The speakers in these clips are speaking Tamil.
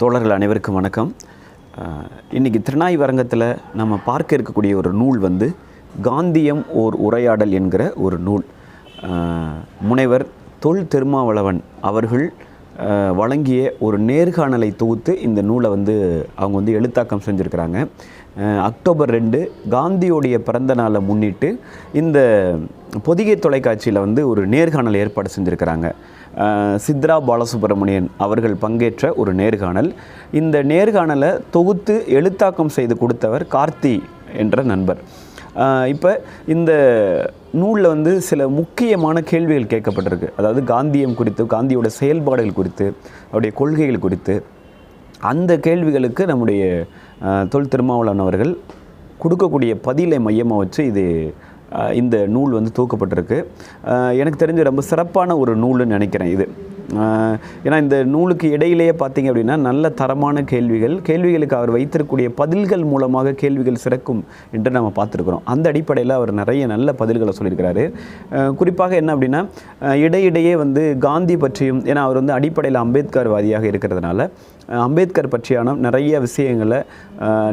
தோழர்கள் அனைவருக்கும் வணக்கம். இன்றைக்கி திருநாய் வரங்கத்தில் நம்ம பார்க்க இருக்கக்கூடிய ஒரு நூல் வந்து காந்தியம் ஓர் உரையாடல் என்கிற ஒரு நூல். முனைவர் தொல் திருமாவளவன் அவர்கள் வழங்கிய ஒரு நேர்காணலை தொகுத்து இந்த நூலை வந்து அவங்க வந்து எழுத்தாக்கம் செஞ்சுருக்கிறாங்க. அக்டோபர் ரெண்டு காந்தியோடைய பிறந்த நாளை முன்னிட்டு இந்த பொதிகை தொலைக்காட்சியில் வந்து ஒரு நேர்காணல் ஏற்பாடு செஞ்சுருக்கிறாங்க. சித்ரா பாலசுப்ரமணியன் அவர்கள் பங்கேற்ற ஒரு நேர்காணல். இந்த நேர்காணலை தொகுத்து எழுத்தாக்கம் செய்து கொடுத்தவர் கார்த்தி என்ற நண்பர். இப்போ இந்த நூலில் வந்து சில முக்கியமான கேள்விகள் கேட்கப்பட்டிருக்கு. அதாவது காந்தியம் குறித்து காந்தியோட செயல்பாடுகள் குறித்து அவருடைய கொள்கைகள் குறித்து. அந்த கேள்விகளுக்கு நம்முடைய தொல் திருமாவளவன் அவர்கள் கொடுக்கக்கூடிய பதிலை மையமாக வச்சு இது இந்த நூல் வந்து தூக்கப்பட்டிருக்கு. எனக்கு தெரிஞ்ச ரொம்ப சிறப்பான ஒரு நூல்னு நினைக்கிறேன் இது. ஏன்னா இந்த நூலுக்கு இடையிலேயே பார்த்தீங்க அப்படின்னா நல்ல தரமான கேள்விகள் கேள்விகளுக்கு அவர் வைத்திருக்கக்கூடிய பதில்கள் மூலமாக கேள்விகள் சிறக்கும் என்று நம்ம பார்த்துருக்குறோம். அந்த அடிப்படையில் அவர் நிறைய நல்ல பதில்களை சொல்லியிருக்கிறாரு. குறிப்பாக என்ன அப்படின்னா இடையிடையே வந்து காந்தி பற்றியும் ஏன்னா அவர் வந்து அடிப்படையில் அம்பேத்கர்வாதியாக இருக்கிறதுனால அம்பேத்கர் பற்றியான நிறைய விஷயங்களை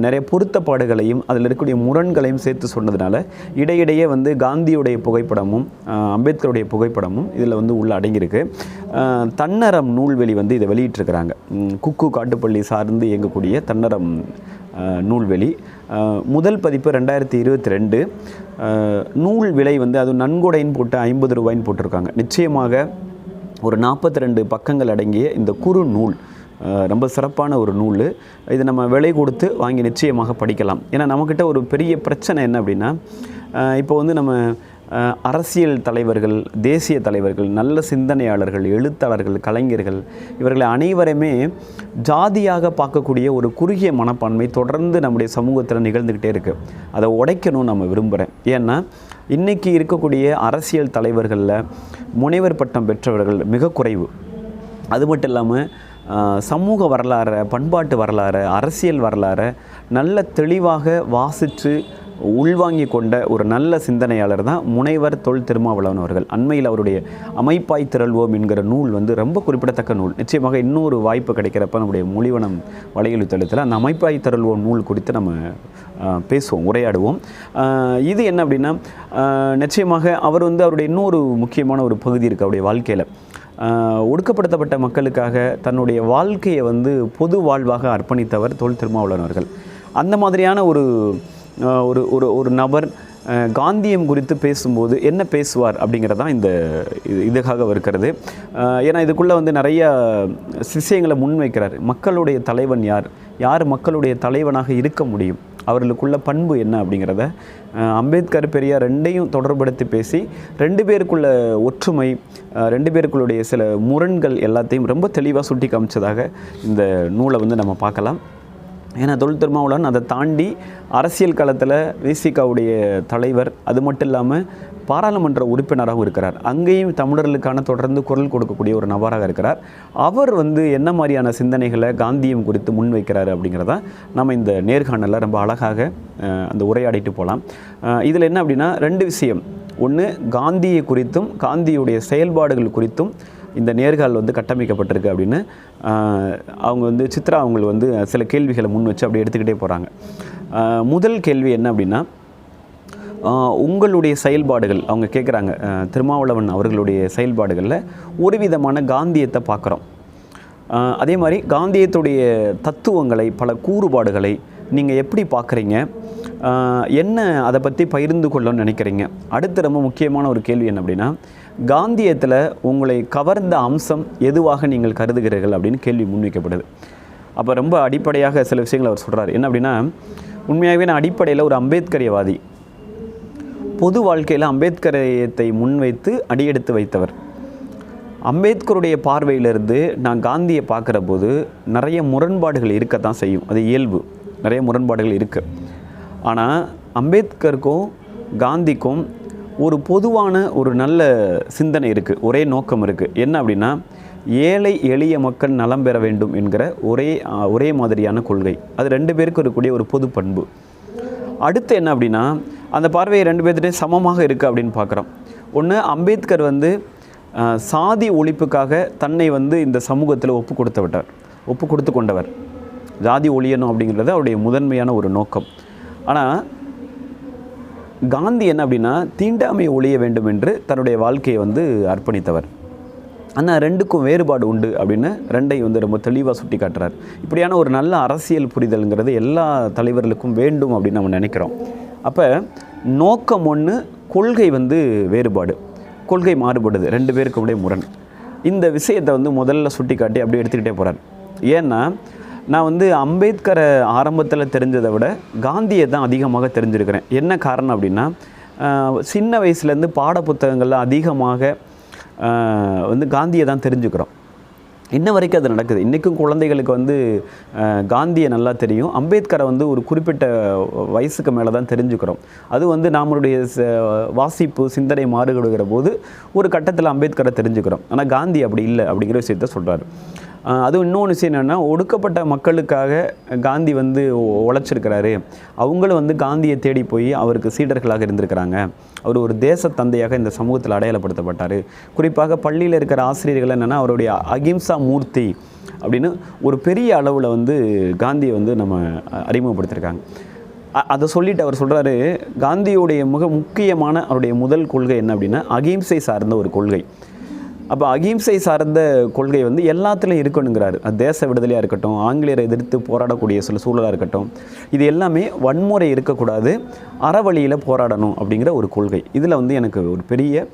நிறைய பொருத்தப்பாடுகளையும் அதில் இருக்கக்கூடிய முரண்களையும் சேர்த்து சொன்னதுனால இடையிடையே வந்து காந்தியுடைய புகைப்படமும் அம்பேத்கருடைய புகைப்படமும் இதில் வந்து உள்ள அடங்கியிருக்கு. தன்னரம் நூல்வெளி வந்து இதை வெளியிட்டிருக்கிறாங்க. குக்கு காட்டுப்பள்ளி சார்ந்து இயங்கக்கூடிய தன்னரம் நூல்வெளி. முதல் பதிப்பு ரெண்டாயிரத்தி இருபத்தி ரெண்டு நூல் விலை வந்து அது நன்கொடைன்னு போட்டு ஐம்பது ரூபாய்ன்னு போட்டிருக்காங்க. நிச்சயமாக ஒரு நாற்பத்தி ரெண்டு பக்கங்கள் அடங்கிய இந்த குறு நூல் ரொம்ப சிறப்பான ஒரு நூல். இது நம்ம விலை கொடுத்து வாங்கி நிச்சயமாக படிக்கலாம். ஏன்னா நம்மக்கிட்ட ஒரு பெரிய பிரச்சனை என்ன அப்படின்னா இப்போ வந்து நம்ம அரசியல் தலைவர்கள் தேசிய தலைவர்கள் நல்ல சிந்தனையாளர்கள் எழுத்தாளர்கள் கலைஞர்கள் இவர்களை அனைவருமே ஜாதியாக பார்க்கக்கூடிய ஒரு குறுகிய மனப்பான்மை தொடர்ந்து நம்முடைய சமூகத்தில் நிகழ்ந்துக்கிட்டே இருக்குது அதை உடைக்கணும் நம்ம விரும்புகிறேன் ஏன்னா இன்றைக்கி இருக்கக்கூடிய அரசியல் தலைவர்களில் முனைவர் பட்டம் பெற்றவர்கள் மிக குறைவு. அது மட்டும் இல்லாமல் சமூக வரலாறை பண்பாட்டு வரலாறு அரசியல் வரலாறை நல்ல தெளிவாக வாசித்து உள்வாங்கி கொண்ட ஒரு நல்ல சிந்தனையாளர் தான் முனைவர் தொல் திருமாவளவன் அவர்கள். அண்மையில் அவருடைய அமைப்பாய் திரள்வோம் என்கிற நூல் வந்து ரொம்ப குறிப்பிடத்தக்க நூல். நிச்சயமாக இன்னொரு வாய்ப்பு கிடைக்கிறப்ப நம்முடைய மொழிவனம் வலையொலி தளத்தில் அந்த அமைப்பாய் திரள்வோம் நூல் குறித்து நம்ம பேசுவோம் உரையாடுவோம். இது என்ன அப்படின்னா நிச்சயமாக அவர் வந்து அவருடைய இன்னொரு முக்கியமான ஒரு பகுதி இருக்குது அவருடைய வாழ்க்கையில். ஒடுக்கப்படுத்தப்பட்ட மக்களுக்காக தன்னுடைய வாழ்க்கையை வந்து பொது வாழ்வாக அர்ப்பணித்தவர் தொல் திருமாவளவன் அவர்கள். அந்த மாதிரியான ஒரு ஒரு ஒரு ஒரு நபர் காந்தியம் குறித்து பேசும்போது என்ன பேசுவார் அப்படிங்கிறதான் இந்த இது இதுக்காக இருக்கிறது ஏன்னா இதுக்குள்ளே வந்து நிறைய விஷயங்களை முன்வைக்கிறார். மக்களுடைய தலைவன் யார்? யார் மக்களுடைய தலைவனாக இருக்க முடியும்? அவர்களுக்குள்ள பண்பு என்ன அப்படிங்கிறத அம்பேத்கர் பெரியார் ரெண்டையும் தொடர்படுத்தி பேசி ரெண்டு பேருக்குள்ள ஒற்றுமை ரெண்டு பேருக்குள்ளுடைய சில முரண்கள் எல்லாத்தையும் ரொம்ப தெளிவாக சுட்டி காமிச்சதாக இந்த நூலை வந்து நம்ம பார்க்கலாம். ஏன்னா தொல் திருமாவளவன் அதை தாண்டி அரசியல் களத்தில் விசிகாவுடைய தலைவர் அது மட்டும் இல்லாமல் பாராளுமன்ற உறுப்பினராகவும் இருக்கிறார். அங்கேயும் தமிழர்களுக்கான தொடர்ந்து குரல் கொடுக்கக்கூடிய ஒரு நபராக இருக்கிறார். அவர் வந்து என்ன மாதிரியான சிந்தனைகளை காந்தியம் குறித்து முன்வைக்கிறார் அப்படிங்கிறத நம்ம இந்த நேர்காணலில் ரொம்ப அழகாக அந்த உரையாடிட்டு போகலாம் இதில் என்ன அப்படின்னா ரெண்டு விஷயம். ஒன்று காந்தியை குறித்தும் காந்தியுடைய செயல்பாடுகள் குறித்தும் இந்த நேர்கால் வந்து கட்டமைக்கப்பட்டிருக்கு அப்படின்னு அவங்க வந்து சித்ரா அவங்க வந்து சில கேள்விகளை முன் வச்சு அப்படி எடுத்துக்கிட்டே போகிறாங்க முதல் கேள்வி என்ன அப்படின்னா உங்களுடைய செயல்பாடுகள் அவங்க கேட்குறாங்க திருமாவளவன் அவர்களுடைய செயல்பாடுகளில் ஒரு விதமான காந்தியத்தை பார்க்குறோம் அதே மாதிரி காந்தியத்துடைய தத்துவங்களை பல கூறுபாடுகளை நீங்கள் எப்படி பார்க்குறீங்க என்ன அதை பற்றி பகிர்ந்து கொள்ளணும்னு நினைக்கிறீங்க? அடுத்து ரொம்ப முக்கியமான ஒரு கேள்வி என்ன அப்படின்னா காந்தியத்தில் உங்களை கவர்ந்த அம்சம் எதுவாக நீங்கள் கருதுகிறீர்கள் அப்படின்னு கேள்வி முன்வைக்கப்படுது. அப்போ ரொம்ப அடிப்படையாக சில விஷயங்களை அவர் சொல்கிறார் என்ன அப்படின்னா உண்மையாகவே நான் அடிப்படையில் ஒரு அம்பேத்கரியவாதி. பொது வாழ்க்கையில் அம்பேத்கரையத்தை முன்வைத்து அடியெடுத்து வைத்தவர். அம்பேத்கருடைய பார்வையிலிருந்து நான் காந்தியை பார்க்குற போது நிறைய முரண்பாடுகள் இருக்கத்தான் செய்யும். அது இயல்பு. நிறைய முரண்பாடுகள் இருக்குது ஆனால் அம்பேத்கருக்கும் காந்திக்கும் ஒரு பொதுவான ஒரு நல்ல சிந்தனை இருக்குது ஒரே நோக்கம் இருக்குது என்ன அப்படின்னா ஏழை எளிய மக்கள் நலம் பெற வேண்டும் என்கிற ஒரே ஒரே மாதிரியான கொள்கை. அது ரெண்டு பேருக்கும் இருக்கக்கூடிய ஒரு பொது பண்பு. அடுத்து என்ன அப்படின்னா அந்த பார்வையை ரெண்டு பேர்த்துட்டையும் சமமாக இருக்குது அப்படின்னு பார்க்குறோம். ஒன்று அம்பேத்கர் வந்து சாதி ஒழிப்புக்காக தன்னை வந்து இந்த சமூகத்தில் ஒப்பு கொடுத்து விட்டார். ஒப்பு கொடுத்து கொண்டவர். ஜாதி ஒழியணும் அப்படிங்கிறது அவருடைய முதன்மையான ஒரு நோக்கம். ஆனால் காந்தி என்ன அப்படின்னா தீண்டாமை ஒழிய வேண்டும் என்று தன்னுடைய வாழ்க்கையை வந்து அர்ப்பணித்தவர். ஆனால் ரெண்டுக்கும் வேறுபாடு உண்டு அப்படின்னு ரெண்டையும் வந்து ரொம்ப தெளிவாக சுட்டி காட்டுறார். இப்படியான ஒரு நல்ல அரசியல் புரிதல்ங்கிறது எல்லா தலைவர்களுக்கும் வேண்டும் அப்படின்னு நம்ம நினைக்கிறோம். அப்போ நோக்கம் ஒன்று கொள்கை வந்து வேறுபாடு. கொள்கை மாறுபடுது. ரெண்டு பேருக்கு உடைய முரண். இந்த விஷயத்தை வந்து முதல்ல சுட்டி காட்டி அப்படியே எடுத்துக்கிட்டே போகிறார் ஏன்னா நான் வந்து அம்பேத்கரை ஆரம்பத்தில் தெரிஞ்சதை விட காந்தியை தான் அதிகமாக தெரிஞ்சிருக்கிறேன். என்ன காரணம் அப்படின்னா சின்ன வயசுலேருந்து பாட புத்தகங்கள்ல அதிகமாக வந்து காந்தியை தான் தெரிஞ்சுக்கிறோம். இன்ன வரைக்கும் அது நடக்குது. இன்றைக்கும் குழந்தைகளுக்கு வந்து காந்தியை நல்லா தெரியும். அம்பேத்கரை வந்து ஒரு குறிப்பிட்ட வயசுக்கு மேலே தான் தெரிஞ்சுக்கிறோம். அது வந்து நம்மளுடைய ச- வாசிப்பு சிந்தனை மாறுபடுகிற போது ஒரு கட்டத்தில் அம்பேத்கரை தெரிஞ்சுக்கிறோம். ஆனால் காந்தி அப்படி இல்லை அப்படிங்கிற விஷயத்த சொல்கிறார் அதுவும் இன்னொன்று விஷயம் என்னென்னா ஒடுக்கப்பட்ட மக்களுக்காக காந்தி வந்து உழைச்சிருக்கிறாரு. அவங்களும் வந்து காந்தியை தேடி போய் அவருக்கு சீடர்களாக இருந்திருக்கிறாங்க. அவர் ஒரு தேச தந்தையாக இந்த சமூகத்தில் அடையாளப்படுத்தப்பட்டார். குறிப்பாக பள்ளியில் இருக்கிற ஆசிரியர்கள் என்னென்னா அவருடைய அகிம்சா மூர்த்தி அப்படின்னு ஒரு பெரிய அளவில் வந்து காந்தியை வந்து நம்ம அறிமுகப்படுத்தியிருக்காங்க அதை சொல்லிட்டு அவர் சொல்கிறாரு காந்தியுடைய மிக முக்கியமான அவருடைய முதல் கொள்கை என்ன அப்படின்னா அகிம்சை சார்ந்த ஒரு கொள்கை. அப்போ அகிம்சை சார்ந்த கொள்கை வந்து எல்லாத்துலேயும் இருக்கணுங்கிறாரு. அது தேச விடுதலையாக இருக்கட்டும் ஆங்கிலேயரை எதிர்த்து போராடக்கூடிய சில சூழலாக இருக்கட்டும் இது எல்லாமே வன்முறை இருக்கக்கூடாது அறவழியில் போராடணும் அப்படிங்கிற ஒரு கொள்கை. இதில் வந்து எனக்கு ஒரு பெரிய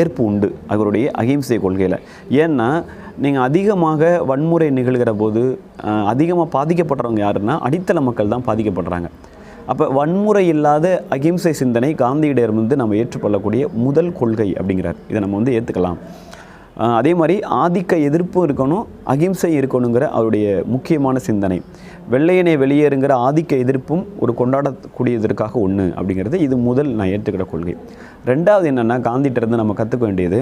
ஏற்பு உண்டு அவருடைய அகிம்சை கொள்கையில். ஏன்னா நீங்கள் அதிகமாக வன்முறை நிகழ்கிற போது அதிகமாக பாதிக்கப்படுறவங்க யாருன்னா அடித்தள மக்கள் தான் பாதிக்கப்படுறாங்க. அப்போ வன்முறை இல்லாத அகிம்சை சிந்தனை காந்தியிடமிருந்து நம்ம ஏற்றுக்கொள்ளக்கூடிய முதல் கொள்கை அப்படிங்கிறார். இதை நம்ம வந்து ஏற்றுக்கலாம் அதே மாதிரி ஆதிக்க எதிர்ப்பும் இருக்கணும் அகிம்சை இருக்கணுங்கிற அவருடைய முக்கியமான சிந்தனை. வெள்ளையனை வெளியேறுங்கிற ஆதிக்க எதிர்ப்பும் ஒரு கொண்டாடக்கூடியதற்காக ஒன்று அப்படிங்கிறது இது முதல் நான் ஏற்றுக்கிற கொள்கை. ரெண்டாவது என்னென்னா காந்திகிட்டேருந்து நம்ம கற்றுக்க வேண்டியது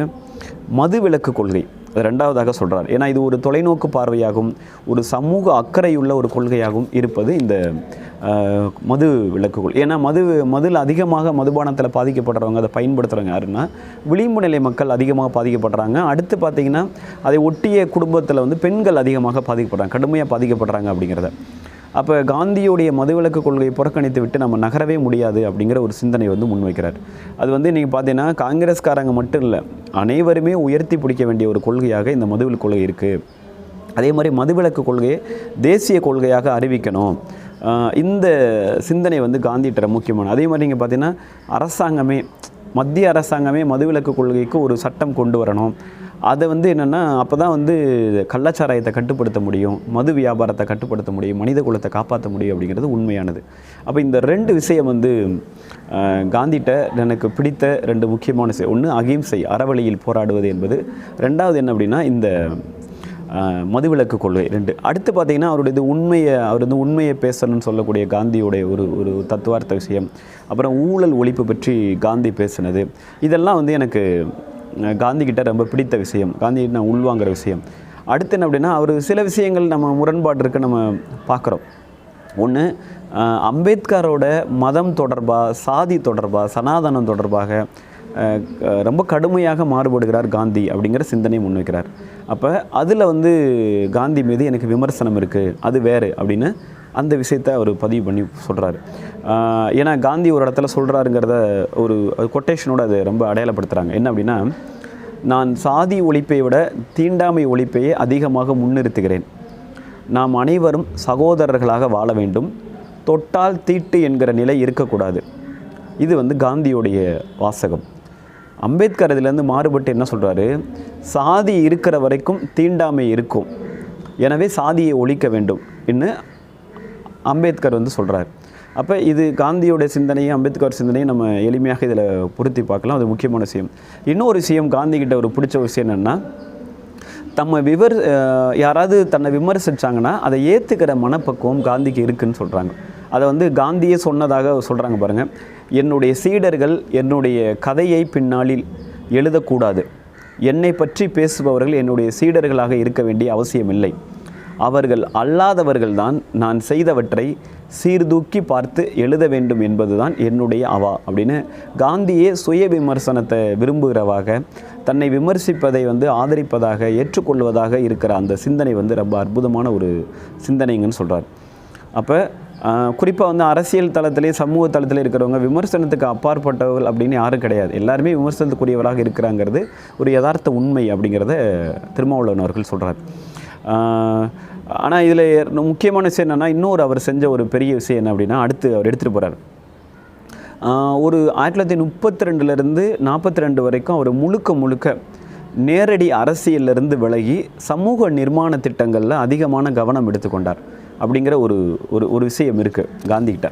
மது விலக்கு கொள்கை. அது ரெண்டாவதாக சொல்கிறார் ஏன்னா இது ஒரு தொலைநோக்கு பார்வையாகும் ஒரு சமூக அக்கறையுள்ள ஒரு கொள்கையாகவும் இருப்பது இந்த மது விளக்கு கொள் ஏன்னா மது மதுல அதிகமாக மதுபானத்தில் பாதிக்கப்படுறவங்க அதை பயன்படுத்துகிறவங்க யாருன்னா விளிம்பு நிலை மக்கள் அதிகமாக பாதிக்கப்படுறாங்க. அடுத்து பார்த்தீங்கன்னா அதை ஒட்டிய குடும்பத்தில் வந்து பெண்கள் அதிகமாக பாதிக்கப்படுறாங்க கடுமையாக பாதிக்கப்படுறாங்க அப்படிங்கிறத. அப்போ காந்தியுடைய மதுவிலக்கு கொள்கையை புறக்கணித்து விட்டு நம்ம நகரவே முடியாது அப்படிங்கிற ஒரு சிந்தனை வந்து முன்வைக்கிறார். அது வந்து நீங்கள் பார்த்தீங்கன்னா காங்கிரஸ்காரங்க மட்டும் இல்லை அனைவருமே உயர்த்தி பிடிக்க வேண்டிய ஒரு கொள்கையாக இந்த மதுவிலக்கு கொள்கை இருக்குது அதே மாதிரி மதுவிலக்கு கொள்கையை தேசிய கொள்கையாக அறிவிக்கணும். இந்த சிந்தனை வந்து காந்திகிட்ட முக்கியமான அதே மாதிரி நீங்கள் பார்த்தீங்கன்னா அரசாங்கமே மத்திய அரசாங்கமே மதுவிலக்கு கொள்கைக்கு ஒரு சட்டம் கொண்டு வரணும். அதை வந்து என்னென்னா அப்போ தான் வந்து கள்ளச்சாராயத்தை கட்டுப்படுத்த முடியும் மது வியாபாரத்தை கட்டுப்படுத்த முடியும் மனித குலத்தை காப்பாற்ற முடியும் அப்படிங்கிறது உண்மையானது. அப்போ இந்த ரெண்டு விஷயம் வந்து காந்திட்ட காந்திகிட்ட எனக்கு பிடித்த ரெண்டு முக்கியமான விஷயம். ஒன்று அகிம்சை அறவழியில் போராடுவது என்பது. ரெண்டாவது என்ன அப்படின்னா இந்த மதுவிலக்கு கொள்கை ரெண்டு. அடுத்து பார்த்தீங்கன்னா அவருடைய இது உண்மையை அவர் வந்து உண்மையை பேசணும்னு சொல்லக்கூடிய காந்தியோடைய ஒரு ஒரு தத்துவார்த்த விஷயம். அப்புறம் ஊழல் ஒழிப்பு பற்றி காந்தி பேசினது. இதெல்லாம் வந்து எனக்கு காந்திக்கிட்ட ரொம்ப பிடித்த விஷயம். காந்தி நான் உள்வாங்குற விஷயம். அடுத்து என்ன அப்படின்னா அவர் சில விஷயங்கள் நம்ம முரண்பாடு இருக்க நம்ம பார்க்குறோம். ஒன்று அம்பேத்கரோட மதம் தொடர்பாக சாதி தொடர்பாக சனாதனம் தொடர்பாக ரொம்ப கடுமையாக மாறுபடுகிறார் காந்தி அப்படிங்கிற சிந்தனையை முன்வைக்கிறார். அப்போ அதில் வந்து காந்தி மீது எனக்கு விமர்சனம் இருக்குது அது வேறு அப்படின்னு அந்த விஷயத்தை அவர் பதிவு பண்ணி சொல்கிறாரு ஏன்னா காந்தி ஒரு இடத்துல சொல்கிறாருங்கிறத ஒரு கொட்டேஷனோட அதை ரொம்ப அடையாளப்படுத்துகிறாங்க என்ன அப்படின்னா நான் சாதி ஒழிப்பை விட தீண்டாமை ஒழிப்பையே அதிகமாக முன்னிறுத்துகிறேன். நாம் அனைவரும் சகோதரர்களாக வாழ வேண்டும். தொட்டால் தீட்டு என்கிற நிலை இருக்கக்கூடாது. இது வந்து காந்தியோடைய வாசகம். அம்பேத்கர் இதிலேருந்து மாறுபட்டு என்ன சொல்கிறாரு சாதி இருக்கிற வரைக்கும் தீண்டாமை இருக்கும். எனவே சாதியை ஒழிக்க வேண்டும் என்று அம்பேத்கர் வந்து சொல்கிறார் அப்போ இது காந்தியோட சிந்தனையும் அம்பேத்கர் சிந்தனையும் நம்ம எளிமையாக இதில் பொருத்தி பார்க்கலாம். அது முக்கியமான விஷயம். இன்னொரு விஷயம் காந்தி கிட்ட ஒரு பிடிச்ச விஷயம் என்னென்னா தம்மை விவர் யாராவது தன்னை விமர்சிச்சாங்கன்னா அதை ஏற்றுக்கிற மனப்பக்குவம் காந்திக்கு இருக்குன்னு சொல்கிறாங்க அதை வந்து காந்தியே சொன்னதாக சொல்கிறாங்க பாருங்கள் என்னுடைய சீடர்கள் என்னுடைய கதையை பின்னாளில் எழுதக்கூடாது. என்னை பற்றி பேசுபவர்கள் என்னுடைய சீடர்களாக இருக்க வேண்டிய அவசியமில்லை. அவர்கள் அல்லாதவர்கள்தான் நான் செய்தவற்றை சீர்தூக்கி பார்த்து எழுத வேண்டும் என்பதுதான் என்னுடைய அவா அப்படின்னு காந்தியே சுய விமர்சனத்தை விரும்புகிறவாக தன்னை விமர்சிப்பதை வந்து ஆதரிப்பதாக ஏற்றுக்கொள்வதாக இருக்கிற அந்த சிந்தனை வந்து ரொம்ப அற்புதமான ஒரு சிந்தனைங்கன்னு சொல்கிறார் அப்போ குறிப்பாக வந்து அரசியல் தளத்திலே சமூக தளத்தில் இருக்கிறவங்க விமர்சனத்துக்கு அப்பாற்பட்டவர்கள் அப்படின்னு யாரும் கிடையாது. எல்லாருமே விமர்சனத்துக்குரியவராக இருக்கிறாங்கிறது ஒரு யதார்த்த உண்மை அப்படிங்கிறத திருமாவளவன் அவர்கள் சொல்கிறார் ஆனால் இதில் முக்கியமான விஷயம் என்னென்னா இன்னொரு அவர் செஞ்ச ஒரு பெரிய விஷயம் என்ன அப்படின்னா அடுத்து அவர் எடுத்துகிட்டு போகிறார் ஒரு ஆயிரத்தி தொள்ளாயிரத்தி முப்பத்தி ரெண்டுலேருந்து நாற்பத்தி ரெண்டு வரைக்கும் அவர் முழுக்க முழுக்க நேரடி அரசியலிருந்து விலகி சமூக நிர்மாண திட்டங்களில் அதிகமான கவனம் எடுத்துக்கொண்டார். அப்படிங்கிற ஒரு ஒரு ஒரு விஷயம் இருக்குது காந்திகிட்ட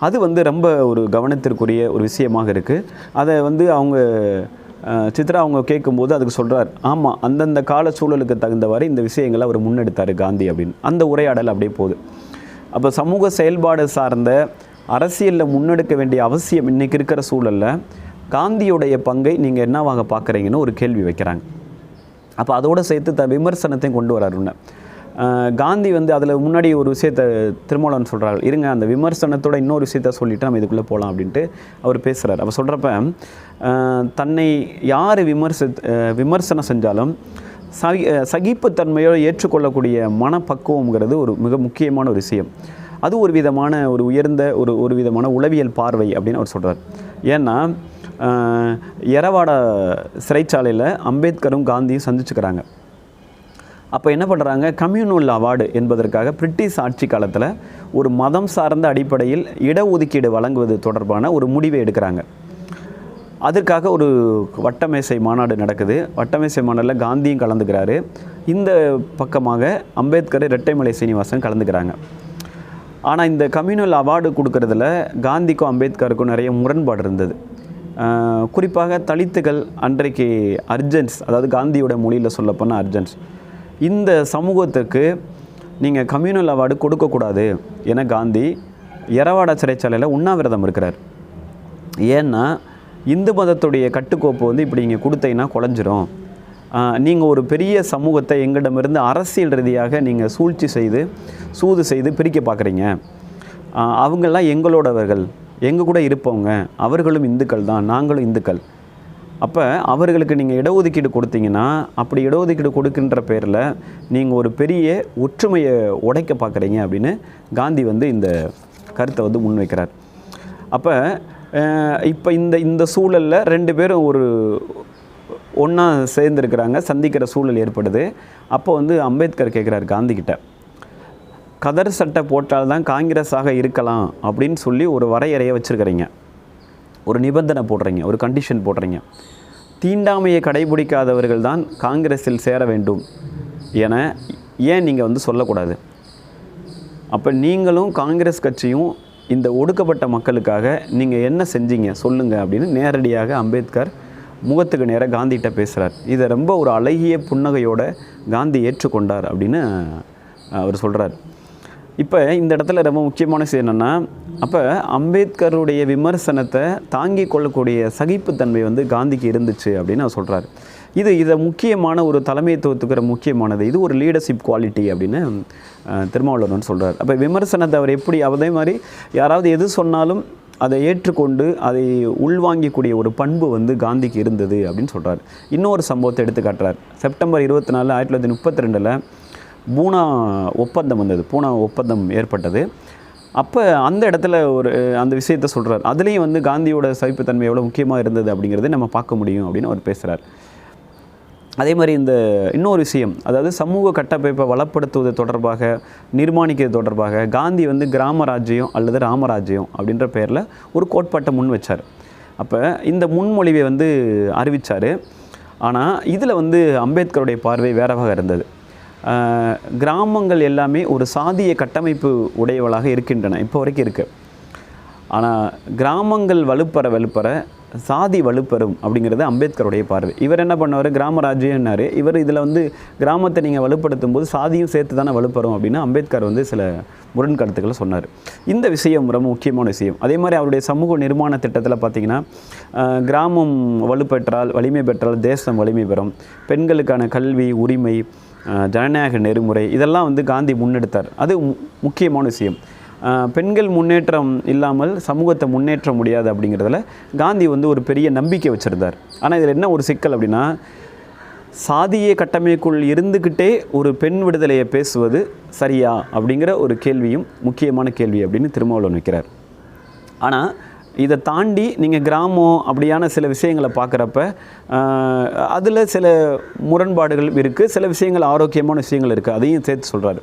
அது வந்து ரொம்ப ஒரு கவனத்திற்குரிய ஒரு விஷயமாக இருக்குது அதை வந்து அவங்க சித்ரா அவங்க கேட்கும்போது அதுக்கு சொல்கிறார் ஆமாம் அந்தந்த கால சூழலுக்கு தகுந்தவாறு இந்த விஷயங்களை அவர் முன்னெடுத்தார் காந்தி அப்படின்னு. அந்த உரையாடல் அப்படியே போகுது. அப்போ சமூக செயல்பாடு சார்ந்த அரசியலில் முன்னெடுக்க வேண்டிய அவசியம் இன்றைக்கி இருக்கிற சூழலில் காந்தியுடைய பங்கை நீங்கள் என்னவாக பார்க்குறீங்கன்னு ஒரு கேள்வி வைக்கிறாங்க. அப்போ அதோடு சேர்த்து த விமர்சனத்தையும் கொண்டு வரார் காந்தி வந்து அதில் முன்னாடி ஒரு விஷயத்தை திருமூலன் சொல்கிறார் இருங்க அந்த விமர்சனத்தோட இன்னொரு விஷயத்த சொல்லிட்டு நம்ம இதுக்குள்ளே போகலாம் அப்படின்ட்டு அவர் பேசுகிறார் அவர் சொல்கிறப்ப தன்னை யார் விமர்சி விமர்சனம் செஞ்சாலும் சகி சகிப்புத்தன்மையோடு ஏற்றுக்கொள்ளக்கூடிய மனப்பக்குவங்கிறது ஒரு மிக முக்கியமான ஒரு விஷயம். அது ஒரு விதமான ஒரு உயர்ந்த ஒரு ஒரு விதமான உளவியல் பார்வை அப்படின்னு அவர் சொல்கிறார் ஏன்னா அஹ் எரவாடா சிறைச்சாலையில் அம்பேத்கரும் காந்தியும் சந்திச்சுக்கிறாங்க. அப்போ என்ன பண்ணுறாங்க கம்யூனல் அவார்டு என்பதற்காக பிரிட்டிஷ் ஆட்சி காலத்தில் ஒரு மதம் சார்ந்த அடிப்படையில் இடஒதுக்கீடு வழங்குவது தொடர்பான ஒரு முடிவை எடுக்கிறாங்க. அதற்காக ஒரு வட்டமேசை மாநாடு நடக்குது. வட்டமேசை மாநாட்டில் காந்தியும் கலந்துக்கிறாரு. இந்த பக்கமாக அம்பேத்கர் இரட்டைமலை சீனிவாசன் கலந்துக்கிறாங்க. ஆனால் இந்த கம்யூனல் அவார்டு கொடுக்கறதுல காந்திக்கும் அம்பேத்கருக்கும் நிறைய முரண்பாடு இருந்தது. குறிப்பாக தலித்துகள் அன்றைக்கு அர்ஜென்ட்ஸ் அதாவது காந்தியோட மொழியில் சொல்லப்போனால் அர்ஜென்ட்ஸ் இந்த சமூகத்துக்கு நீங்கள் கம்யூனல் அவார்டு கொடுக்கக்கூடாது என காந்தி எரவாடா சிறைச்சாலையில் உண்ணாவிரதம் இருக்கிறார். ஏன்னா இந்து மதத்துடைய கட்டுக்கோப்பு வந்து இப்படி நீங்கள் கொடுத்தீங்கன்னா குறைஞ்சிரும் நீங்கள் ஒரு பெரிய சமூகத்தை எங்களிடமிருந்து அரசியல் ரீதியாக நீங்கள் சூழ்ச்சி செய்து சூது செய்து பிரிக்க பார்க்குறீங்க. அவங்கெல்லாம் எங்களோடவர்கள். எங்கள் கூட இருப்பவங்க. அவர்களும் இந்துக்கள் தான். நாங்களும் இந்துக்கள். அப்போ அவர்களுக்கு நீங்கள் இடஒதுக்கீடு கொடுத்தீங்கன்னா அப்படி இடஒதுக்கீடு கொடுக்கின்ற பேரில் நீங்கள் ஒரு பெரிய ஒற்றுமையை உடைக்க பார்க்குறீங்க அப்படின்னு காந்தி வந்து இந்த கருத்தை வந்து முன்வைக்கிறார். அப்போ இப்போ இந்த இந்த சூழலில் ரெண்டு பேரும் ஒரு ஒன்றா சேர்ந்துருக்கிறாங்க சந்திக்கிற சூழல் ஏற்படுது. அப்போ வந்து அம்பேத்கர் கேட்குறாரு காந்திக்கிட்ட கதர் சட்டை போட்டால்தான் காங்கிரஸாக இருக்கலாம் அப்படின்னு சொல்லி ஒரு வரையறையை வச்சுருக்கிறீங்க. ஒரு நிபந்தனை போடுறீங்க ஒரு கண்டிஷன் போடுறீங்க. தீண்டாமையை கடைபிடிக்காதவர்கள் தான் காங்கிரஸில் சேர வேண்டும் என ஏன் நீங்கள் வந்து சொல்லக்கூடாது? அப்போ நீங்களும் காங்கிரஸ் கட்சியும் இந்த ஒடுக்கப்பட்ட மக்களுக்காக நீங்கள் என்ன செஞ்சீங்க சொல்லுங்கள் அப்படின்னு நேரடியாக அம்பேத்கர் முகத்துக்கு நேராக காந்திகிட்ட பேசுகிறார் இதை ரொம்ப ஒரு அழகிய புன்னகையோட காந்தி ஏற்றுக்கொண்டார் அப்படின்னு அவர் சொல்கிறார் இப்போ இந்த இடத்துல ரொம்ப முக்கியமான விஷயம் என்னென்னா அப்போ அம்பேத்கருடைய விமர்சனத்தை தாங்கி கொள்ளக்கூடிய சகிப்புத்தன்மை வந்து காந்திக்கு இருந்துச்சு அப்படின்னு அவர் சொல்கிறாரு இது இதை முக்கியமான ஒரு தலைமைத்துவத்துக்கிற முக்கியமானது. இது ஒரு லீடர்ஷிப் குவாலிட்டி அப்படின்னு திருமாவளவன் சொல்கிறார் அப்போ விமர்சனத்தை அவர் எப்படி அதே மாதிரி யாராவது எது சொன்னாலும் அதை ஏற்றுக்கொண்டு அதை உள்வாங்கிக்கூடிய ஒரு பண்பு வந்து காந்திக்கு இருந்தது அப்படின்னு சொல்கிறார் இன்னொரு சம்பவத்தை எடுத்து காட்டுறார் செப்டம்பர் இருபத்தி நாலு ஆயிரத்தி தொள்ளாயிரத்தி முப்பத்தி ரெண்டில் பூனா ஒப்பந்தம் வந்தது. பூனா ஒப்பந்தம் ஏற்பட்டது. அப்போ அந்த இடத்துல ஒரு அந்த விஷயத்த சொல்கிறார் அதுலேயும் வந்து காந்தியோட சகிப்புத்தன்மை எவ்வளோ முக்கியமாக இருந்தது அப்படிங்கிறத நம்ம பார்க்க முடியும் அப்படின்னு அவர் பேசுகிறார் அதே மாதிரி இந்த இன்னொரு விஷயம் அதாவது சமூக கட்டமைப்பை வளப்படுத்துவது தொடர்பாக நிர்மாணிக்கிறது தொடர்பாக காந்தி வந்து கிராம ராஜ்யம் அல்லது ராமராஜ்யம் அப்படின்ற பேரில் ஒரு கோட்பாட்டை முன் வச்சார். அப்போ இந்த முன்மொழிவை வந்து அறிவித்தார் ஆனால் இதில் வந்து அம்பேத்கருடைய பார்வை வேறவாக இருந்தது. கிராமங்கள் எல்லாமே ஒரு சாதிய கட்டமைப்பு உடையவளாக இருக்கின்றன இப்போ வரைக்கும் இருக்குது ஆனால் கிராமங்கள் வலுப்பெற வலுப்பெற சாதி வலுப்பெறும் அப்படிங்கிறது அம்பேத்கருடைய பார்வை. இவர் என்ன பண்ணார் கிராமராஜ்யம்னாரு இவர் இதில் வந்து கிராமத்தை நீங்கள் வலுப்படுத்தும் போது சாதியும் சேர்த்து தானே வலுப்பெறும் அப்படின்னு அம்பேத்கர் வந்து சில முரண்கருத்துக்களை சொன்னார். இந்த விஷயம் ரொம்ப முக்கியமான விஷயம். அதே மாதிரி அவருடைய சமூக நிர்மாண திட்டத்தில் பார்த்தீங்கன்னா கிராமம் வலுப்பெற்றால் வலிமை பெற்றால் தேசம் வலிமை பெறும். பெண்களுக்கான கல்வி உரிமை ஜனநாயக நெறிமுறை இதெல்லாம் வந்து காந்தி முன்னெடுத்தார். அது மு- முக்கியமான விஷயம். பெண்கள் முன்னேற்றம் இல்லாமல் சமூகத்தை முன்னேற்ற முடியாது அப்படிங்கிறதுல காந்தி வந்து ஒரு பெரிய நம்பிக்கை வச்சுருந்தார். ஆனால் இதில் என்ன ஒரு சிக்கல் அப்படின்னா சாதிய கட்டமைக்குள் இருந்துக்கிட்டே ஒரு பெண் விடுதலையை பேசுவது சரியா அப்படிங்கிற ஒரு கேள்வியும் முக்கியமான கேள்வி அப்படின்னு திருமாவளவன் வைக்கிறார். ஆனால் இதை தாண்டி நீங்கள் கிராமம் அப்படியான சில விஷயங்களை பார்க்குறப்ப அதில் சில முரண்பாடுகள் இருக்குது சில விஷயங்கள் ஆரோக்கியமான விஷயங்கள் இருக்குது அதையும் சேர்த்து சொல்கிறாரு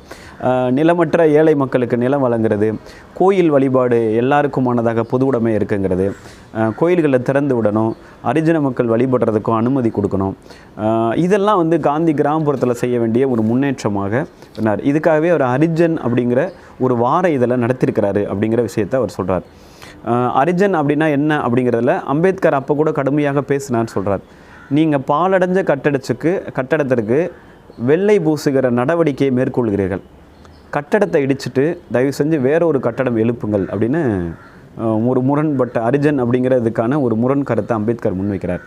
நிலமற்ற ஏழை மக்களுக்கு நிலம் வழங்குறது கோயில் வழிபாடு எல்லாருக்குமானதாக பொது இருக்குங்கிறது கோயில்களை திறந்து விடணும் அரிஜன மக்கள் வழிபடுறதுக்கும் அனுமதி கொடுக்கணும். இதெல்லாம் வந்து காந்தி கிராமப்புறத்தில் செய்ய வேண்டிய ஒரு முன்னேற்றமாக சொன்னார். இதுக்காகவே அவர் ஹரிஜன் அப்படிங்கிற ஒரு வார இதெல்லாம் நடத்தியிருக்கிறாரு அப்படிங்கிற விஷயத்தை அவர் சொல்கிறார் அரிஜன் அப்படின்னா என்ன அப்படிங்கிறதுல அம்பேத்கர் அப்போ கூட கடுமையாக பேசினான்னு சொல்கிறார் நீங்கள் பாலடைஞ்ச கட்டடத்துக்கு கட்டடத்திற்கு வெள்ளை பூசுகிற நடவடிக்கையை மேற்கொள்கிறீர்கள். கட்டடத்தை இடிச்சிட்டு தயவு செஞ்சு வேற ஒரு கட்டடம் எழுப்புங்கள் அப்படின்னு ஒரு முரண்பட்ட அரிஜன் அப்படிங்கிறதுக்கான ஒரு முரண் கருத்தை அம்பேத்கர் முன்வைக்கிறார்.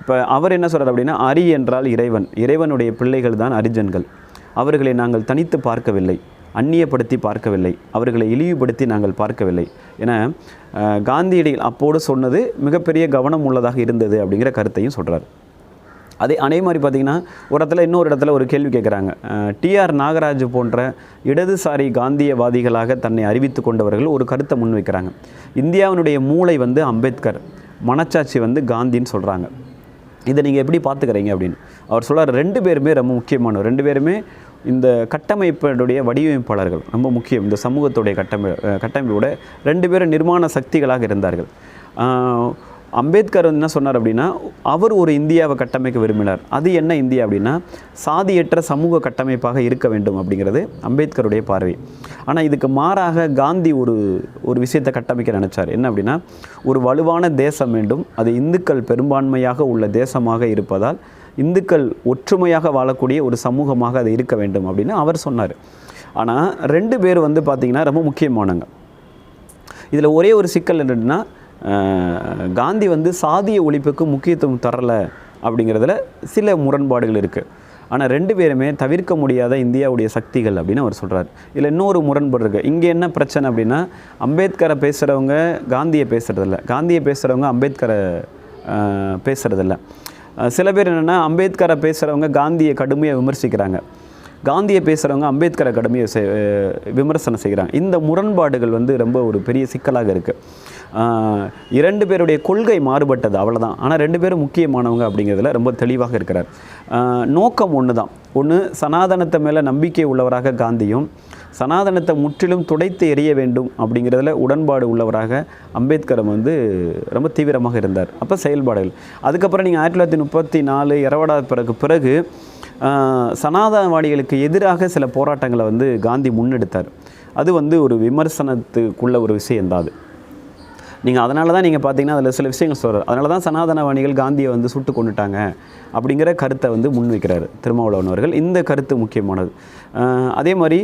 இப்போ அவர் என்ன சொல்கிறார் அப்படின்னா அரி என்றால் இறைவன். இறைவனுடைய பிள்ளைகள் தான் அரிஜன்கள். அவர்களை நாங்கள் தனித்து பார்க்கவில்லை. அந்நியப்படுத்தி பார்க்கவில்லை. அவர்களை இழிவுபடுத்தி நாங்கள் பார்க்கவில்லை. என காந்தியடிகள் அப்போது சொன்னது மிகப்பெரிய கவனம் உள்ளதாக இருந்தது அப்படிங்கிற கருத்தையும் சொல்கிறார் அதே அதே மாதிரி பார்த்திங்கன்னா ஒரு இடத்துல இன்னொரு இடத்துல ஒரு கேள்வி கேட்குறாங்க. டிஆர் நாகராஜ் போன்ற இடதுசாரி காந்தியவாதிகளாக தன்னை அறிவித்து கொண்டவர்கள் ஒரு கருத்தை முன்வைக்கிறாங்க. இந்தியாவினுடைய மூளை வந்து அம்பேத்கர் மனச்சாட்சி வந்து காந்தின்னு சொல்கிறாங்க இதை நீங்கள் எப்படி பார்த்துக்கிறீங்க அப்படின்னு. அவர் சொல்கிறார் ரெண்டு பேருமே ரொம்ப முக்கியமானவர். ரெண்டு பேருமே இந்த கட்டமைப்பினுடைய வடிவமைப்பாளர்கள் ரொம்ப முக்கியம். இந்த சமூகத்துடைய கட்டமை கட்டமைப்போட ரெண்டு பேரும் நிர்மாண சக்திகளாக இருந்தார்கள். அம்பேத்கர் வந்து என்ன சொன்னார் அப்படின்னா அவர் ஒரு இந்தியாவை கட்டமைக்க விரும்பினார். அது என்ன இந்தியா அப்படின்னா சாதியற்ற சமூக கட்டமைப்பாக இருக்க வேண்டும் அப்படிங்கிறது அம்பேத்கருடைய பார்வை. ஆனால் இதுக்கு மாறாக காந்தி ஒரு ஒரு விஷயத்தை கட்டமைக்க நினச்சார். என்ன அப்படின்னா ஒரு வலுவான தேசம் வேண்டும். அது இந்துக்கள் பெரும்பான்மையாக உள்ள தேசமாக இருப்பதால் இந்துக்கள் ஒற்றுமையாக வாழக்கூடிய ஒரு சமூகமாக அது இருக்க வேண்டும் அப்படின்னு அவர் சொன்னார். ஆனால் ரெண்டு பேர் வந்து பார்த்திங்கன்னா ரொம்ப முக்கியமானவங்க. இதில் ஒரே ஒரு சிக்கல் என்னென்னா காந்தி வந்து சாதிய ஒழிப்புக்கு முக்கியத்துவம் தரலை அப்படிங்கிறதுல சில முரண்பாடுகள் இருக்குது ஆனால் ரெண்டு பேருமே தவிர்க்க முடியாத இந்தியாவுடைய சக்திகள் அப்படின்னு அவர் சொல்கிறார் இதில் இன்னொரு முரண்பாடு இருக்குது இங்கே என்ன பிரச்சனை அப்படின்னா அம்பேத்கரை பேசுகிறவங்க காந்தியை பேசுகிறதில்ல காந்தியை பேசுகிறவங்க அம்பேத்கரை பேசுகிறதில்ல பேசுறதில்ல. சில பேர் என்னென்னா அம்பேத்கரை பேசுகிறவங்க காந்தியை கடுமையாக விமர்சிக்கிறாங்க. காந்தியை பேசுகிறவங்க அம்பேத்கரை கடுமையை விமர்சனம் செய்கிறாங்க. இந்த முரண்பாடுகள் வந்து ரொம்ப ஒரு பெரிய சிக்கலாக இருக்குது இரண்டு பேருடைய கொள்கை மாறுபட்டது அவ்வளோதான் ஆனால் ரெண்டு பேரும் முக்கியமானவங்க அப்படிங்கிறதுல ரொம்ப தெளிவாக இருக்கிறார். நோக்கம் ஒன்று தான் ஒன்று சனாதனத்தை மேலே நம்பிக்கை உள்ளவராக காந்தியும் சனாதனத்தை முற்றிலும் துடைத்து எறிய வேண்டும் அப்படிங்கிறதுல உடன்பாடு உள்ளவராக அம்பேத்கர் வந்து ரொம்ப தீவிரமாக இருந்தார். அப்போ செயல்பாடுகள். அதுக்கப்புறம் நீங்கள் ஆயிரத்தி தொள்ளாயிரத்தி முப்பத்தி நாலு இரவடா பிறகு பிறகு ஆஹ் சனாதனவாதிகளுக்கு எதிராக சில போராட்டங்களை வந்து காந்தி முன்னெடுத்தார். அது வந்து ஒரு விமர்சனத்துக்குள்ள ஒரு விஷயம்தான் அது. நீங்கள் அதனால தான் நீங்கள் பார்த்தீங்கன்னா அதில் சில விஷயங்கள் சொல்கிறார் அதனால தான் சனாதனவாணிகள் காந்தியை வந்து சுட்டு கொண்டுட்டாங்க அப்படிங்கிற கருத்தை வந்து முன்வைக்கிறார் திருமாவளவன் அவர்கள். இந்த கருத்து முக்கியமானது. அதே மாதிரி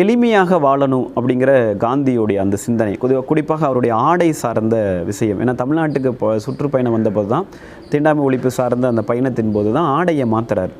எளிமையாக வாழணும் அப்படிங்கிற காந்தியுடைய அந்த சிந்தனை குறிப்பாக அவருடைய ஆடை சார்ந்த விஷயம். ஏன்னா தமிழ்நாட்டுக்கு இப்போ சுற்றுப்பயணம் வந்தபோது தான் தீண்டாமை ஒழிப்பு சார்ந்த அந்த பயணத்தின் போது தான் ஆடையை மாத்துறார்.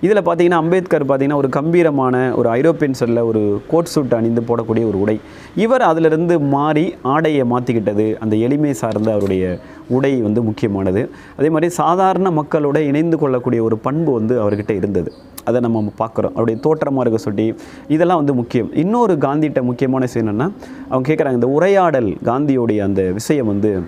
இதில் பார்த்தீங்கன்னா அம்பேத்கர் பார்த்தீங்கன்னா ஒரு கம்பீரமான ஒரு ஐரோப்பியன் சொல்ல ஒரு கோட் சூட் அணிந்து போடக்கூடிய ஒரு உடை. இவர் அதிலிருந்து மாறி ஆடையை மாற்றிக்கிட்டது அந்த எளிமை சார்ந்த அவருடைய உடை வந்து முக்கியமானது. அதே மாதிரி சாதாரண மக்களோட இணைந்து கொள்ளக்கூடிய ஒரு பண்பு வந்து அவர்கிட்ட இருந்தது. அதை நம்ம பார்க்குறோம். அவருடைய தோற்றமாக இருக்க சொல்லி இதெல்லாம் வந்து முக்கியம். இன்னொரு காந்திகிட்ட முக்கியமான விஷயம் என்னென்னா அவங்க கேட்குறாங்க இந்த உரையாடல் காந்தியோடைய அந்த விஷயம் வந்து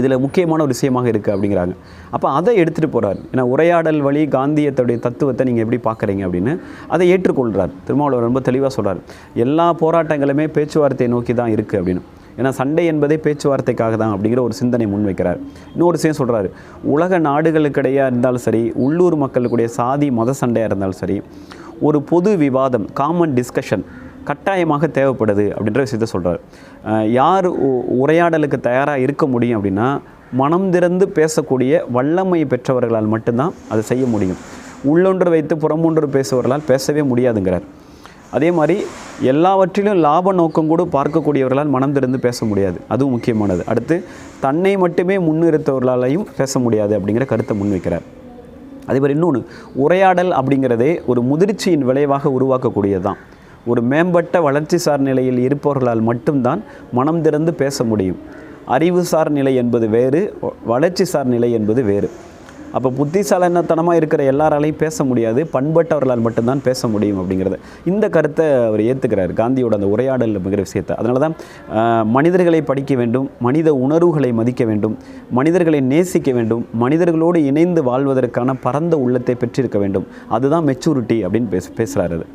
இதில் முக்கியமான ஒரு விஷயமாக இருக்குது அப்படிங்கிறாங்க. அப்போ அதை எடுத்துகிட்டு போகிறார் ஏன்னா உரையாடல் வழி காந்தியத்துடைய தத்துவத்தை நீங்கள் எப்படி பார்க்குறீங்க அப்படின்னு அதை ஏற்றுக்கொள்கிறார் திருமாவளவர் ரொம்ப தெளிவாக சொல்கிறார் எல்லா போராட்டங்களுமே பேச்சுவார்த்தையை நோக்கி தான் இருக்குது அப்படின்னு. ஏன்னா சண்டை என்பதே பேச்சுவார்த்தைக்காக தான் அப்படிங்கிற ஒரு சிந்தனை முன்வைக்கிறார். இன்னொரு விஷயம் சொல்கிறாரு உலக நாடுகளுக்கிடையாக இருந்தாலும் சரி உள்ளூர் மக்களுக்குடைய சாதி மத சண்டையாக இருந்தாலும் சரி ஒரு பொது விவாதம் காமன் டிஸ்கஷன் கட்டாயமாக தேவைப்படுது அப்படின்ற விஷயத்த சொல்கிறார் யார் உ- உரையாடலுக்கு தயாராக இருக்க முடியும் அப்படின்னா மனம் திறந்து பேசக்கூடிய வல்லமை பெற்றவர்களால் மட்டும்தான் அதை செய்ய முடியும். உள்ளொன்று வைத்து புறமொன்று பேசுபவர்களால் பேசவே முடியாதுங்கிறார். அதே மாதிரி எல்லாவற்றிலும் லாப நோக்கம் கூட பார்க்கக்கூடியவர்களால் மனம் திறந்து பேச முடியாது. அதுவும் முக்கியமானது. அடுத்து தன்னை மட்டுமே முன்னிறுத்தவர்களாலையும் பேச முடியாது அப்படிங்கிற கருத்தை முன்வைக்கிறார். அதே மாதிரி இன்னொன்று உரையாடல் அப்படிங்கிறதே ஒரு முதிர்ச்சியின் விளைவாக உருவாக்கக்கூடியது தான் ஒரு மேம்பட்ட வளர்ச்சிசார் நிலையில் இருப்பவர்களால் மட்டும்தான் மனம் திறந்து பேச முடியும். அறிவுசார் நிலை என்பது வேறு வளர்ச்சி வளர்ச்சிசார் நிலை என்பது வேறு. அப்போ புத்திசாலனத்தனமாக இருக்கிற எல்லாராலையும் பேச முடியாது பண்பட்டவர்களால் மட்டும்தான் பேச முடியும் அப்படிங்கிறத. இந்த கருத்தை அவர் ஏற்றுக்கிறார் காந்தியோட அந்த உரையாடல் அப்படிங்கிற விஷயத்தை. அதனால தான் மனிதர்களை படிக்க வேண்டும் மனித உணர்வுகளை மதிக்க வேண்டும் மனிதர்களை நேசிக்க வேண்டும் மனிதர்களோடு இணைந்து வாழ்வதற்கான பரந்த உள்ளத்தை பெற்றிருக்க வேண்டும். அதுதான் மெச்சூரிட்டி அப்படின்னு பேச பேசுகிறாரு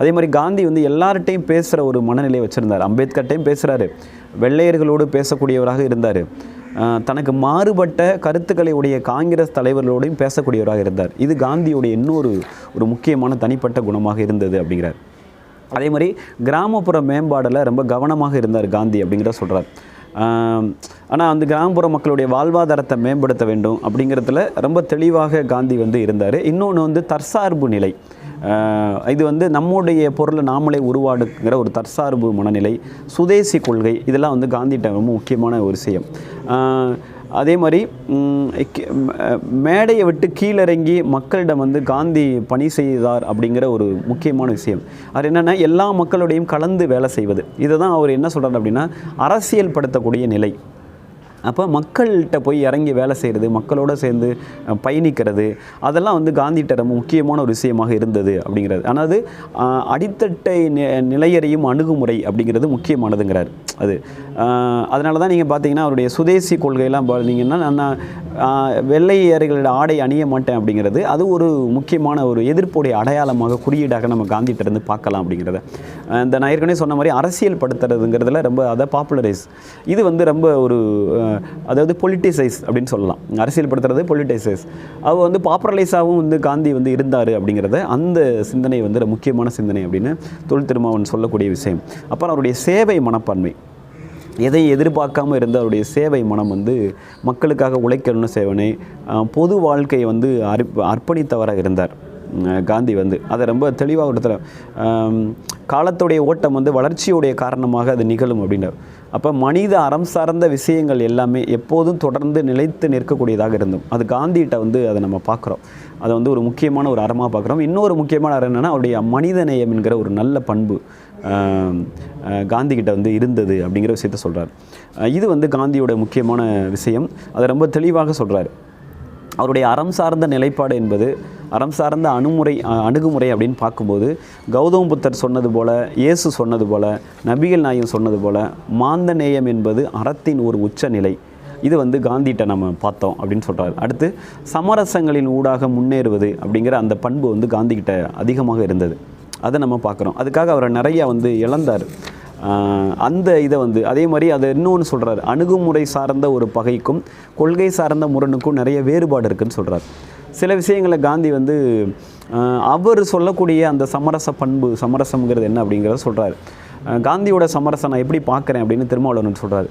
அதே மாதிரி காந்தி வந்து எல்லார்ட்டையும் பேசுகிற ஒரு மனநிலையை வச்சுருந்தார். அம்பேத்கர்ட்டையும் பேசுகிறாரு வெள்ளையர்களோடு பேசக்கூடியவராக இருந்தார். தனக்கு மாறுபட்ட கருத்துக்களை உடைய காங்கிரஸ் தலைவர்களோடையும் பேசக்கூடியவராக இருந்தார். இது காந்தியுடைய இன்னொரு ஒரு முக்கியமான தனிப்பட்ட குணமாக இருந்தது அப்படிங்கிறார். அதே மாதிரி கிராமப்புற மேம்பாடில் ரொம்ப கவனமாக இருந்தார் காந்தி அப்படிங்கிற சொல்கிறார் ஆனால் அந்த கிராமப்புற மக்களுடைய வாழ்வாதாரத்தை மேம்படுத்த வேண்டும் அப்படிங்கிறதுல ரொம்ப தெளிவாக காந்தி வந்து இருந்தார். இன்னொன்று வந்து தற்சார்பு நிலை. இது வந்து நம்முடைய பொருளை நாமளே உருவாடுங்கிற ஒரு தற்சார்பு மனநிலை சுதேசி கொள்கை இதெல்லாம் வந்து காந்திகிட்ட ரொம்ப முக்கியமான ஒரு விஷயம். அதே மாதிரி மேடையை விட்டு கீழிறங்கி மக்களிடம் வந்து காந்தி பணி செய்தார் அப்படிங்கிற ஒரு முக்கியமான விஷயம். அது என்னென்னா எல்லா மக்களோடையும் கலந்து வேலை செய்வது. இதை தான் அவர் என்ன சொல்கிறார் அப்படின்னா அரசியல் படுத்தக்கூடிய நிலை. அப்போ மக்கள்கிட்ட போய் இறங்கி வேலை செய்கிறது மக்களோட சேர்ந்து பயணிக்கிறது அதெல்லாம் வந்து காந்திகிட்ட ரொம்ப முக்கியமான ஒரு விஷயமாக இருந்தது அப்படிங்கிறது. ஆனால் அது அடித்தட்டை நிலையறையும் அணுகுமுறை அப்படிங்கிறது முக்கியமானதுங்கிறார். அது அதனால தான் நீங்கள் பார்த்தீங்கன்னா அவருடைய சுதேசி கொள்கையெல்லாம் பார்த்தீங்கன்னா நான் வெள்ளையர்களோட ஆடை அணிய மாட்டேன் அப்படிங்கிறது அது ஒரு முக்கியமான ஒரு எதிர்ப்புடைய அடையாளமாக குறியீடாக நம்ம காந்திகிட்ட இருந்து பார்க்கலாம் அப்படிங்கிறத. இந்த நான் ஏற்கனவே சொன்ன மாதிரி அரசியல் படுத்துறதுங்கிறதுல ரொம்ப அதை பாப்புலரைஸ் இது வந்து ரொம்ப ஒரு அதாவது பொலிட்டிசைஸ் அப்படின்னு சொல்லலாம். அரசியல்படுத்துறது பொலிட்டிசைஸ் அவர் வந்து பாப்புரலைஸாகவும் வந்து காந்தி வந்து இருந்தார் அப்படிங்கிறத அந்த சிந்தனை வந்து முக்கியமான சிந்தனை அப்படின்னு தொழில் திருமாவன் சொல்லக்கூடிய விஷயம். அப்புறம் அவருடைய சேவை மனப்பான்மை. எதை எதிர்பார்க்காம இருந்த அவருடைய சேவை மனம் வந்து மக்களுக்காக உழைக்கணும்னு சேவனை பொது வாழ்க்கையை வந்து அர்ப்ப அர்ப்பணித்தவராக இருந்தார். காந்தி வந்து. அதை ரொம்ப தெளிவாக ஒருத்தர் காலத்துடைய ஓட்டம் வந்து வளர்ச்சியுடைய காரணமாக அது நிகழும் அப்படின்னார் அப்போ மனித அறம் சார்ந்த விஷயங்கள் எல்லாமே எப்போதும் தொடர்ந்து நிலைத்து நிற்கக்கூடியதாக இருந்தோம். அது காந்திகிட்ட வந்து அதை நம்ம பார்க்குறோம். அதை வந்து ஒரு முக்கியமான ஒரு அறமாக பார்க்குறோம். இன்னொரு முக்கியமான அறம் என்னென்னா அவருடைய மனித நேயம் என்கிற ஒரு நல்ல பண்பு காந்திகிட்ட வந்து இருந்தது அப்படிங்கிற விஷயத்த சொல்கிறார் இது வந்து காந்தியோட முக்கியமான விஷயம். அதை ரொம்ப தெளிவாக சொல்கிறார் அவருடைய அறம் சார்ந்த நிலைப்பாடு என்பது அறம் சார்ந்த அணுமுறை அணுகுமுறை அப்படின்னு பார்க்கும்போது கௌதம புத்தர் சொன்னது போல் இயேசு சொன்னது போல் நபிகள் நாயம் சொன்னது போல் மாந்த நேயம் என்பது அறத்தின் ஒரு உச்சநிலை. இது வந்து காந்திகிட்ட நம்ம பார்த்தோம் அப்படின்னு சொல்கிறார் அடுத்து சமரசங்களின் ஊடாக முன்னேறுவது அப்படிங்கிற அந்த பண்பு வந்து காந்திகிட்ட அதிகமாக இருந்தது. அதை நம்ம பார்க்குறோம். அதுக்காக அவரை நிறையா வந்து இழந்தார். அந்த இதை வந்து அதே மாதிரி அதை இன்னொன்று சொல்கிறார் அணுகுமுறை சார்ந்த ஒரு பகைக்கும் கொள்கை சார்ந்த முரணுக்கும் நிறைய வேறுபாடு இருக்குன்னு சொல்கிறார் சில விஷயங்களை காந்தி வந்து அவர் சொல்லக்கூடிய அந்த சமரச பண்பு சமரசம்ங்கிறது என்ன அப்படிங்கிறத சொல்கிறார் காந்தியோட சமரசம் நான் எப்படி பார்க்குறேன் அப்படின்னு திருமாவளவன் சொல்கிறார்